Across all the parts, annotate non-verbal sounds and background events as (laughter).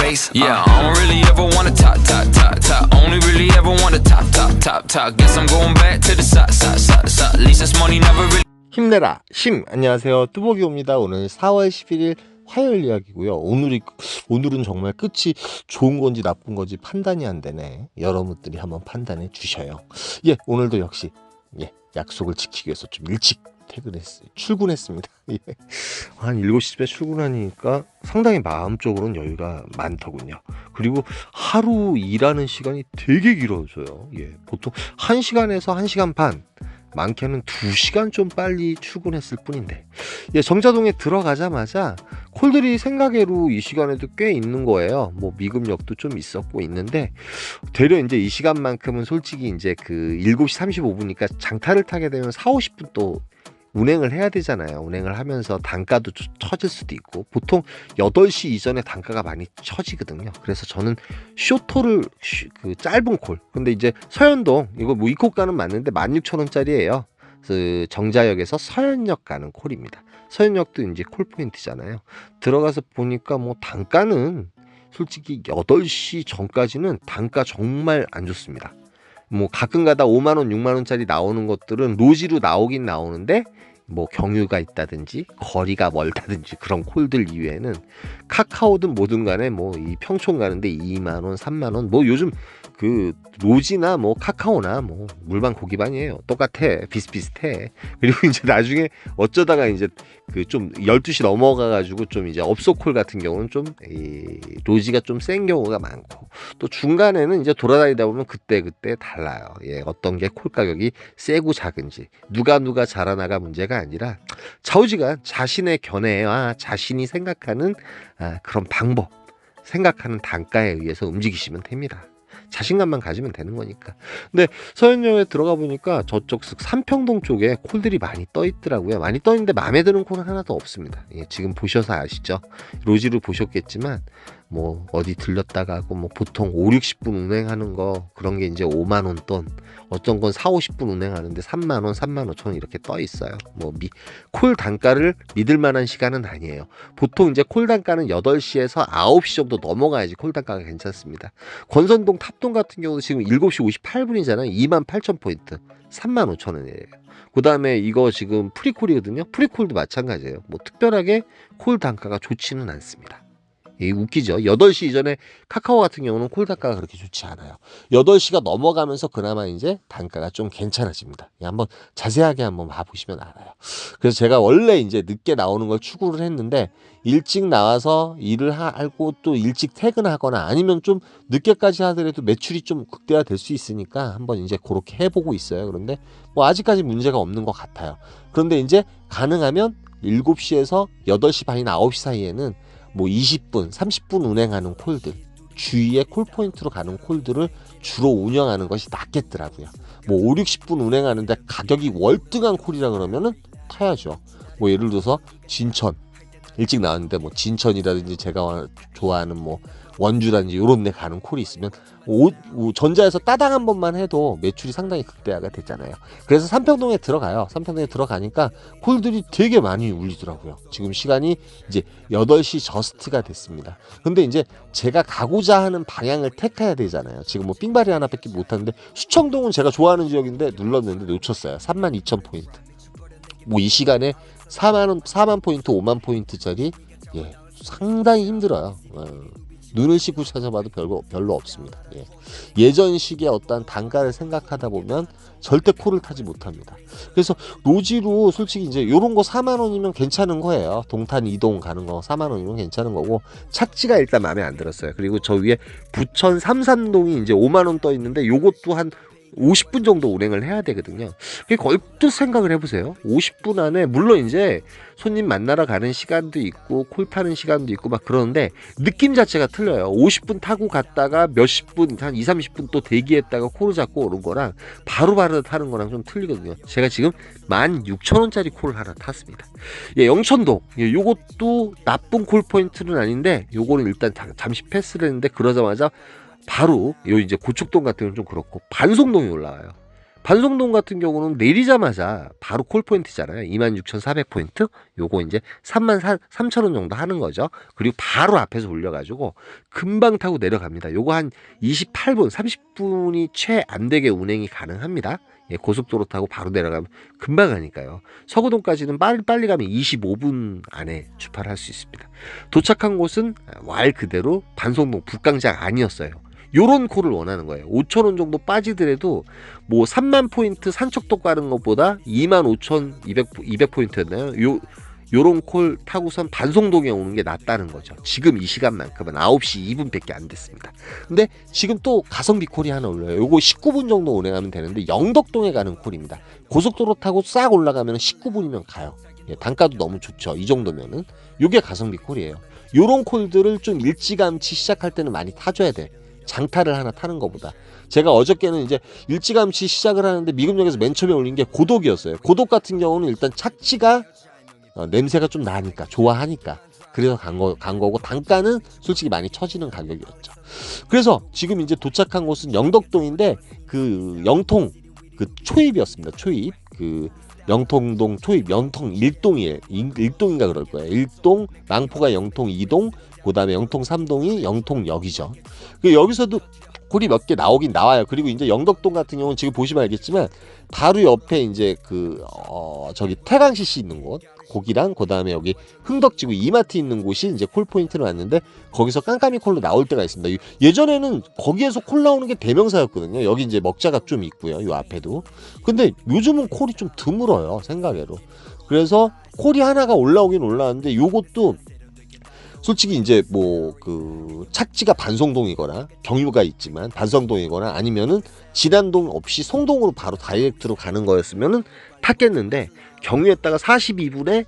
face. Yeah, I don't really ever wanna top, top, top, top. Only really ever wanna top, top, top, top. Guess I'm going back to the side, side, side, side. At least this money never really. 힘내라 심 안녕하세요 뚜보기입니다 오늘 4월 11일 화요일 이야기고요 오늘이 오늘은 정말 끝이 좋은 건지 나쁜 건지 판단이 안 되네 여러분들이 한번 판단해 주셔요 예 오늘도 역시 예 약속을 지키기 위해서 좀 일찍 퇴근했어요 출근했습니다. (laughs) 예. 한 7시쯤에 출근하니까 상당히 마음적으로는 여유가 많더군요. 그리고 하루 일하는 시간이 되게 길어져요. 예. 보통 1시간에서 1시간 반 많게는 2시간 좀 빨리 출근했을 뿐인데. 예, 정자동에 들어가자마자 콜들이 생각외로 이 시간에도 꽤 있는 거예요. 뭐 미금역도 좀 있었고 있는데 되려 이제 이 시간만큼은 솔직히 이제 그 7시 35분이니까 장타를 타게 되면 4, 50분 또 운행을 해야 되잖아요. 운행을 하면서 단가도 좀 처질 수도 있고 보통 8시 이전에 단가가 많이 처지거든요. 그래서 저는 쇼토를 쉬- 그 짧은 콜. 근데 이제 서현동 이거 뭐 이코가는 맞는데 16,000원짜리예요. 그 정자역에서 서현역 가는 콜입니다. 서현역도 이제 콜 포인트잖아요. 들어가서 보니까 뭐 단가는 솔직히 8시 전까지는 단가 정말 안 좋습니다. 뭐 가끔 가다 5만 원, 6만 원짜리 나오는 것들은 로지로 나오긴 나오는데 뭐 경유가 있다든지 거리가 멀다든지 그런 콜들 이외에는 카카오든 뭐든 간에 뭐 이 평촌 가는데 2만 원, 3만 원 뭐 요즘 그 로지나 뭐 카카오나 뭐 물반 고기반이에요. 똑같아. 비슷비슷해. 그리고 이제 나중에 어쩌다가 이제 그 좀 12시 넘어가 가지고 좀 이제 업소콜 같은 경우는 좀이 로지가 좀 센 경우가 많고 또 중간에는 이제 돌아다니다 보면 그때 그때 달라요. 예, 어떤 게 콜 가격이 세고 작은지 누가 누가 자라나가 문제가 아니라 좌우지간 자신의 견해와 자신이 생각하는 아, 그런 방법, 생각하는 단가에 의해서 움직이시면 됩니다. 자신감만 가지면 되는 거니까. 근데 서현역에 들어가 보니까 저쪽 쓱 삼평동 쪽에 콜들이 많이 떠 있더라고요. 많이 떠 있는데 마음에 드는 콜은 하나도 없습니다. 예, 지금 보셔서 아시죠? 로지를 보셨겠지만 뭐 어디 들렸다가 하고 뭐 보통 5, 60분 운행하는 거 그런 게 이제 5만 원 돈, 어떤 건 4, 50분 운행하는데 3만 원, 3만 5천 원 이렇게 떠 있어요. 뭐콜 단가를 믿을 만한 시간은 아니에요. 보통 이제 콜 단가는 8시에서 9시 정도 넘어가야지 콜 단가가 괜찮습니다. 권선동 탑동 같은 경우도 지금 7시 58분이잖아요. 2만 8천 포인트. 3만 5천 원이에요. 그 다음에 이거 지금 프리콜이거든요. 프리콜도 마찬가지예요. 뭐 특별하게 콜 단가가 좋지는 않습니다. 이 웃기죠. 8시 이전에 카카오 같은 경우는 콜 단가가 그렇게 좋지 않아요. 8시가 넘어가면서 그나마 이제 단가가 좀 괜찮아집니다. 예, 한번 자세하게 한번 봐보시면 알아요. 그래서 제가 원래 이제 늦게 나오는 걸 추구를 했는데 일찍 나와서 일을 하- 하고 또 일찍 퇴근하거나 아니면 좀 늦게까지 하더라도 매출이 좀 극대화 될 수 있으니까 한번 이제 그렇게 해보고 있어요. 그런데 뭐 아직까지 문제가 없는 것 같아요. 그런데 이제 가능하면 7시에서 8시 반이나 9시 사이에는 뭐 20분, 30분 운행하는 콜들 주위에 콜포인트로 가는 콜들을 주로 운영하는 것이 낫겠더라고요. 뭐 5, 60분 운행하는데 가격이 월등한 콜이라 그러면은 타야죠. 뭐 예를 들어서 진천 일찍 나왔는데 뭐 진천이라든지 제가 와- 좋아하는 뭐 원주라든지 요런 데 가는 콜이 있으면 오, 오- 전자에서 따당 한 번만 해도 매출이 상당히 극대화가 됐잖아요. 그래서 삼평동에 들어가요. 삼평동에 들어가니까 콜들이 되게 많이 울리더라고요. 지금 시간이 이제 8시 저스트가 됐습니다. 근데 이제 제가 가고자 하는 방향을 택해야 되잖아요. 지금 뭐 삥바리 하나밖에 못 하는데 수청동은 제가 좋아하는 지역인데 눌렀는데 놓쳤어요. 32,000포인트. 뭐 이 시간에 4만 원, 4만 포인트, 5만 포인트짜리 예, 상당히 힘들어요. 씻고 찾아봐도 별거 별로 없습니다. 예. 예전식의 어떤 단가를 생각하다 보면 절대 코를 타지 못합니다. 그래서 로지로 솔직히 이제 요런 거 4만 원이면 괜찮은 거예요. 동탄 이동 가는 거 4만 원이면 괜찮은 거고 착지가 일단 마음에 안 들었어요. 그리고 저 위에 부천 삼산동이 이제 5만 원 떠 있는데 요것도 한 50분 정도 운행을 해야 되거든요. 얼뜻 생각을 해보세요. 50분 안에 물론 이제 손님 만나러 가는 시간도 있고 콜 타는 시간도 있고 막 그러는데 느낌 자체가 틀려요. 50분 타고 갔다가 몇십 분, 한 2, 30분 또 대기했다가 콜을 잡고 오는 거랑 바로 바로 타는 거랑 좀 틀리거든요. 제가 지금 16,000원짜리 콜을 하나 탔습니다. 예, 영천동. 예, 요것도 나쁜 콜 포인트는 아닌데 요거는 일단 자- 잠시 패스를 했는데 그러자마자 바로 요 이제 고척동 같은 경우는 좀 그렇고 반송동이 올라와요. 반송동 같은 경우는 내리자마자 바로 콜 포인트잖아요. 26,400포인트. 요거 이제 3만 3천 원 정도 하는 거죠. 그리고 바로 앞에서 올려가지고 금방 타고 내려갑니다. 요거 한 28분, 30분이 채 안 되게 운행이 가능합니다. 예, 고속도로 타고 바로 내려가면 금방 가니까요. 서구동까지는 빨리, 빨리 가면 25분 안에 출발할 수 있습니다. 도착한 곳은 말 그대로 반송동 북강장 아니었어요. 요런 콜을 원하는 거예요. 5천 원 정도 빠지더라도 뭐 3만 포인트 산책도 가는 것보다 2만 5천 200 200 포인트였나요? 요 요런 콜 타고선 반송동에 오는 게 낫다는 거죠. 지금 이 시간만큼은 9시 2분밖에 안 됐습니다. 근데 지금 또 가성비 콜이 하나 올라요. 요거 19분 정도 운행하면 되는데 영덕동에 가는 콜입니다. 고속도로 타고 싹 올라가면 19분이면 가요. 예, 단가도 너무 좋죠. 이 정도면은 요게 가성비 콜이에요. 요런 콜들을 좀 일찌감치 시작할 때는 많이 타줘야 돼. 장타를 하나 타는 것보다. 제가 어저께는 이제 일찌감치 시작을 하는데 미금역에서 맨 처음에 올린 게 고독이었어요. 고독 같은 경우는 일단 착지가 어, 냄새가 좀 나니까 좋아하니까 그래서 간, 거, 간 거고 단가는 솔직히 많이 처지는 가격이었죠. 그래서 지금 이제 도착한 곳은 영덕동인데 그 영통 그 초입이었습니다. 초입 그 영통동 초입 영통 1동이에요. 1동인가 그럴 거예요. 1동 망포가 영통 2동 그 다음에 영통 3동이 영통역이죠. 그 여기서도 콜이 몇 개 나오긴 나와요. 그리고 이제 영덕동 같은 경우는 지금 보시면 알겠지만 바로 옆에 이제 그 어, 저기 태강 CC 있는 곳 고기랑 그 다음에 여기 흥덕지구 이마트 있는 곳이 이제 콜 포인트를 왔는데 거기서 깜깜이 콜로 나올 때가 있습니다. 예전에는 거기에서 콜 나오는 게 대명사였거든요. 여기 이제 먹자가 좀 있고요. 요 앞에도. 근데 요즘은 콜이 좀 드물어요. 생각외로. 그래서 콜이 하나가 올라오긴 올라왔는데 요것도 솔직히 이제 뭐 그 착지가 반송동이거나 경유가 있지만 반송동이거나 아니면은 진안동 없이 송동으로 바로 다이렉트로 가는 거였으면은 탔겠는데 경유했다가 42분에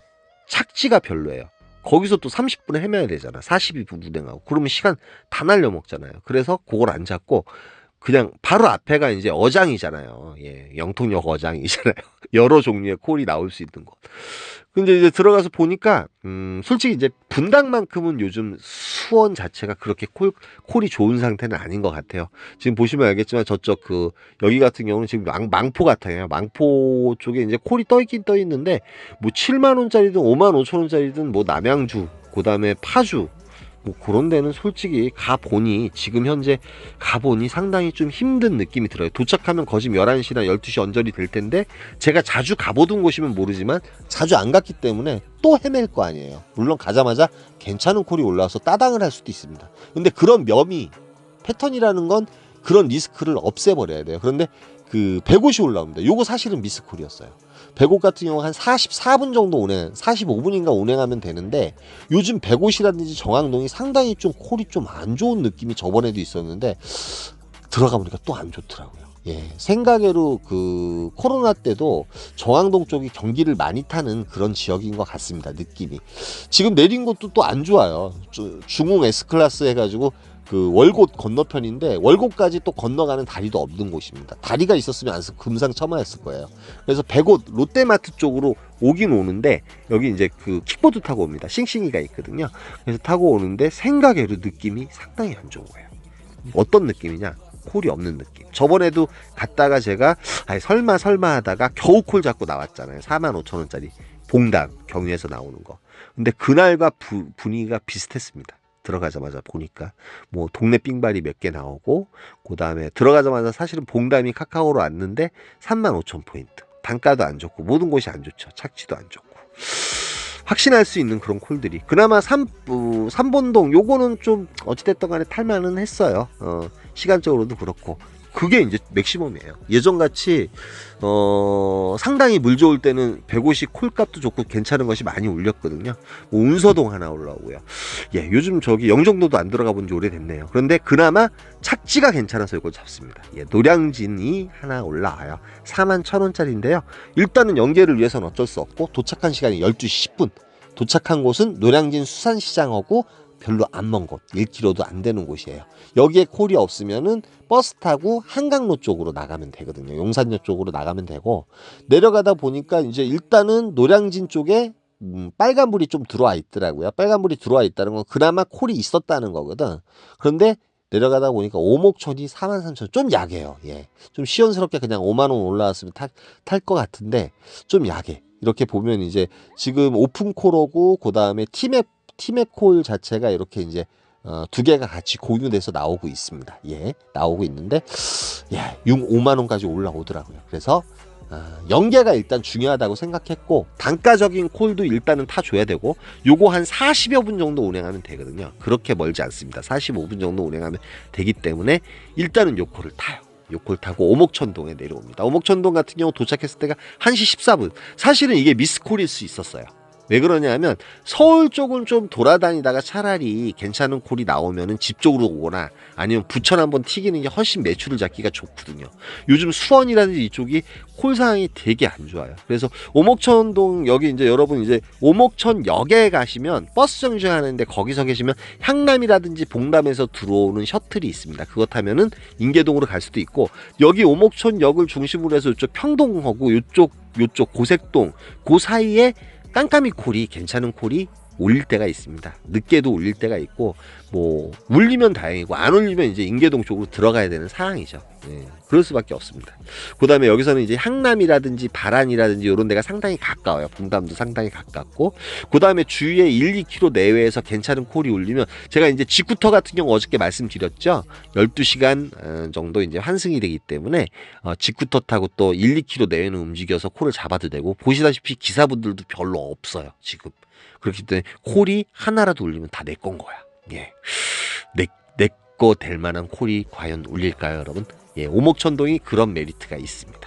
착지가 별로예요. 거기서 또 30분에 헤매야 되잖아. 42분 운행하고. 그러면 시간 다 날려 먹잖아요. 그래서 그걸 안 잡고 그냥 바로 앞에가 이제 어장이잖아요. 예, 영통역 어장이잖아요. (laughs) 여러 종류의 콜이 나올 수 있는 곳. 근데 이제 들어가서 보니까 음, 솔직히 이제 분당만큼은 요즘 수원 자체가 그렇게 콜, 콜이 좋은 상태는 아닌 것 같아요. 지금 보시면 알겠지만 저쪽 그 여기 같은 경우는 지금 망, 망포 같아요. 망포 쪽에 이제 콜이 떠 있긴 떠 있는데 뭐 7만 원짜리든 5만 5천 원짜리든 뭐 남양주 그다음에 파주 뭐 그런 데는 솔직히 가보니 지금 현재 가보니 상당히 좀 힘든 느낌이 들어요. 도착하면 거짓 11시나 12시 언저리 될 텐데 제가 자주 가보던 곳이면 모르지만 자주 안 갔기 때문에 또 헤맬 거 아니에요. 물론 가자마자 괜찮은 콜이 올라와서 따당을 할 수도 있습니다. 근데 그런 면이 패턴이라는 건 그런 리스크를 없애버려야 돼요. 그런데 그 150이 올라옵니다. 요거 사실은 미스콜이었어요. 105 같은 경우 한 44분 정도 운행, 45분인가 운행하면 되는데 요즘 105이라든지 정항동이 상당히 좀 콜이 좀 안 좋은 느낌이 저번에도 있었는데 들어가 보니까 또 안 좋더라고요. 예, 생각외로 그 코로나 때도 정항동 쪽이 경기를 많이 타는 그런 지역인 것 같습니다. 느낌이. 지금 내린 곳도 또 안 좋아요. 중흥 S 클래스 해가지고 그 월곶 건너편인데 월곶까지 또 건너가는 다리도 없는 곳입니다. 다리가 있었으면 안서 금상첨화였을 거예요. 그래서 백옷 롯데마트 쪽으로 오긴 오는데 여기 이제 그 킥보드 타고 옵니다. 싱싱이가 있거든요. 그래서 타고 오는데 생각외로 느낌이 상당히 안 좋은 거예요. 어떤 느낌이냐? 콜이 없는 느낌. 저번에도 갔다가 제가 아니 설마 설마 하다가 겨우 콜 잡고 나왔잖아요. 4만 5천 원짜리 봉당 경유에서 나오는 거. 근데 그날과 부, 분위기가 비슷했습니다. 들어가자마자 보니까 뭐 동네 삥발이 몇 개 나오고 그 다음에 들어가자마자 사실은 봉담이 카카오로 왔는데 3만 5천 포인트. 단가도 안 좋고 모든 곳이 안 좋죠. 착지도 안 좋고. 확신할 수 있는 그런 콜들이. 그나마 삼, 어, 삼본동 요거는 좀 어찌됐든 간에 탈만은 했어요. 어, 시간적으로도 그렇고 그게 이제 맥시멈이에요. 예전같이 어 상당히 물 좋을 때는 150 콜값도 좋고 괜찮은 것이 많이 올렸거든요. 뭐 운서동 하나 올라오고요. 예, 요즘 저기 영종도도 안 들어가 본 지 오래됐네요. 그런데 그나마 착지가 괜찮아서 이걸 잡습니다. 예, 노량진이 하나 올라와요. 4만 천 원짜리인데요. 일단은 연계를 위해서는 어쩔 수 없고 도착한 시간이 12시 10분. 도착한 곳은 노량진 수산시장하고 별로 안 먼 곳, 1km도 안 되는 곳이에요. 여기에 콜이 없으면은 버스 타고 한강로 쪽으로 나가면 되거든요. 용산역 쪽으로 나가면 되고 내려가다 보니까 이제 일단은 노량진 쪽에 음, 빨간불이 좀 들어와 있더라고요. 빨간불이 들어와 있다는 건 그나마 콜이 있었다는 거거든. 그런데 내려가다 보니까 오목천이 4만 3천 좀 약해요. 예. 좀 시원스럽게 그냥 5만 원 올라왔으면 탈 것 같은데 좀 약해. 이렇게 보면 이제 지금 오픈코로고 그 다음에 티맵 티맵콜 자체가 이렇게 이제 어, 두 개가 같이 공유돼서 나오고 있습니다. 예, 나오고 있는데, 예, 6, 5만 원까지 올라오더라고요. 그래서 어, 연계가 일단 중요하다고 생각했고 단가적인 콜도 일단은 타 줘야 되고 요거 한 40여 분 정도 운행하면 되거든요. 그렇게 멀지 않습니다. 45분 정도 운행하면 되기 때문에 일단은 요 콜을 타요. 요콜 타고 오목천동에 내려옵니다. 오목천동 같은 경우 도착했을 때가 1시 14분. 사실은 이게 미스콜일 수 있었어요. 왜 그러냐면 서울 쪽은 좀 돌아다니다가 차라리 괜찮은 콜이 나오면은 집 쪽으로 오거나 아니면 부천 한번 튀기는 게 훨씬 매출을 잡기가 좋거든요. 요즘 수원이라든지 이쪽이 콜 상황이 되게 안 좋아요. 그래서 오목천동 여기 이제 여러분 이제 오목천 역에 가시면 버스 정류하는데 거기서 계시면 향남이라든지 봉담에서 들어오는 셔틀이 있습니다. 그거 타면은 인계동으로 갈 수도 있고 여기 오목천 역을 중심으로 해서 이쪽 평동하고 요쪽 요쪽 고색동 그 사이에 깜깜이 콜이 괜찮은 콜이 올릴 때가 있습니다. 늦게도 올릴 때가 있고 뭐 울리면 다행이고 안 울리면 이제 인계동 쪽으로 들어가야 되는 상황이죠. 예, 그럴 수밖에 없습니다. 그 다음에 여기서는 이제 향남이라든지 바란이라든지 이런 데가 상당히 가까워요. 분담도 상당히 가깝고 그 다음에 주위에 1, 2km 내외에서 괜찮은 콜이 울리면 제가 이제 직구터 같은 경우 어저께 말씀드렸죠. 12시간 어, 정도 이제 환승이 되기 때문에 어, 직구터 타고 또 1, 2km 내외는 움직여서 콜을 잡아도 되고 보시다시피 기사분들도 별로 없어요. 지금. 그렇기 때문에 콜이 하나라도 울리면 다 내 건 거야. 예. 내, 내 거 될 만한 콜이 과연 울릴까요, 여러분? 예, 오목천동이 그런 메리트가 있습니다.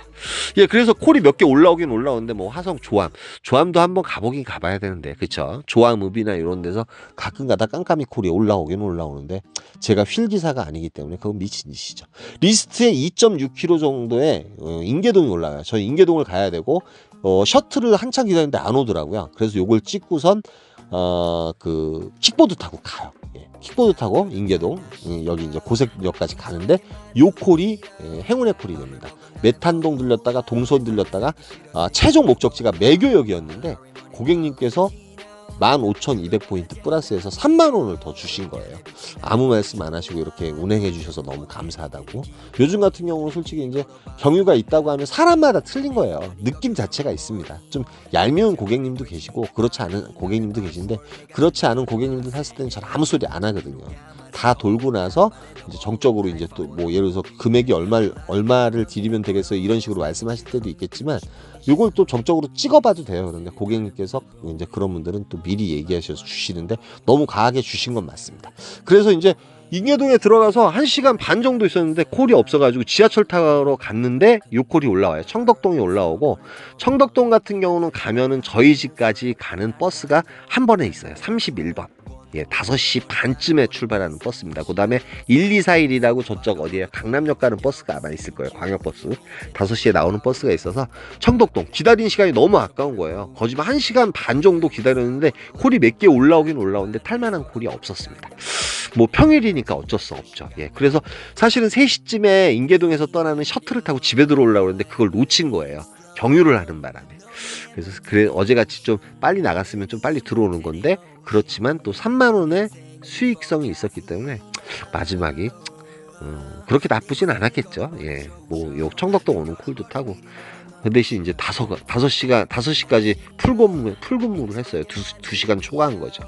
예, 그래서 콜이 몇 개 올라오긴 올라오는데 뭐 화성 조암, 조암도 한번 가보긴 가봐야 되는데, 그쵸? 조암읍이나 이런 데서 가끔가다 깜깜이 콜이 올라오긴 올라오는데 제가 휠 기사가 아니기 때문에 그건 미친 짓이죠. 리스트에 2.6km 정도의 어, 인계동이 올라가요. 저 인계동을 가야 되고 어, 셔틀을 한참 기다리는데 안 오더라고요. 그래서 요걸 찍고선 어, 그 킥보드 타고 가요. 예, 킥보드 타고 인계동 음, 여기 이제 고색역까지 가는데 요 콜이 예, 행운의 콜이 됩니다. 메탄동 들렸다가 동선 들렸다가 아, 최종 목적지가 매교역이었는데 고객님께서 15,200포인트 플러스해서 3만원을 더 주신 거예요. 아무 말씀 안 하시고 이렇게 운행해 주셔서 너무 감사하다고. 요즘 같은 경우는 솔직히 이제 경유가 있다고 하면 사람마다 틀린 거예요. 느낌 자체가 있습니다. 좀 얄미운 고객님도 계시고 그렇지 않은 고객님도 계신데 그렇지 않은 고객님들 샀을 때는 잘 아무 소리 안 하거든요. 다 돌고 나서 이제 정적으로 이제 또 뭐 예를 들어서 금액이 얼마 얼마를 드리면 되겠어요 이런 식으로 말씀하실 때도 있겠지만 요걸 또 정적으로 찍어봐도 돼요. 그런데 고객님께서 이제 그런 분들은 또 미리 얘기하셔서 주시는데 너무 과하게 주신 건 맞습니다. 그래서 이제 인계동에 들어가서 1시간 반 정도 있었는데 콜이 없어가지고 지하철 타러 갔는데 요 콜이 올라와요. 청덕동이 올라오고 청덕동 같은 경우는 가면은 저희 집까지 가는 버스가 한 번에 있어요. 31번. 예, 5시 반쯤에 출발하는 버스입니다. 그 다음에 1241이라고 저쪽 어디에 강남역 가는 버스가 아마 있을 거예요. 광역버스. 5시에 나오는 버스가 있어서 청덕동 기다린 시간이 너무 아까운 거예요. 거짓말 1시간 반 정도 기다렸는데 콜이 몇 개 올라오긴 올라오는데 탈만한 콜이 없었습니다. 뭐 평일이니까 어쩔 수 없죠. 예. 그래서 사실은 3시쯤에 인계동에서 떠나는 셔틀을 타고 집에 들어오려고 했는데 그걸 놓친 거예요. 경유를 하는 바람에. 그래서 그래 어제같이 좀 빨리 나갔으면 좀 빨리 들어오는 건데 그렇지만 또 3만 원의 수익성이 있었기 때문에 마지막이 음, 그렇게 나쁘진 않았겠죠. 예, 뭐 요 청덕동 오는 콜도 타고 그 대신 이제 다섯 다섯 시간 다섯 시까지 풀근무 풀근무를 했어요. 두, 두 시간 초과한 거죠.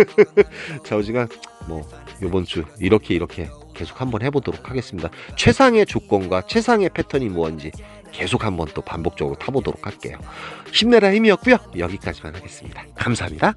(laughs) 자, 어지가 뭐 요번 주 이렇게 이렇게 계속 한번 해보도록 하겠습니다. 최상의 조건과 최상의 패턴이 뭔지 계속 한번 또 반복적으로 타보도록 할게요. 힘내라 힘이었고요. 여기까지만 하겠습니다. 감사합니다.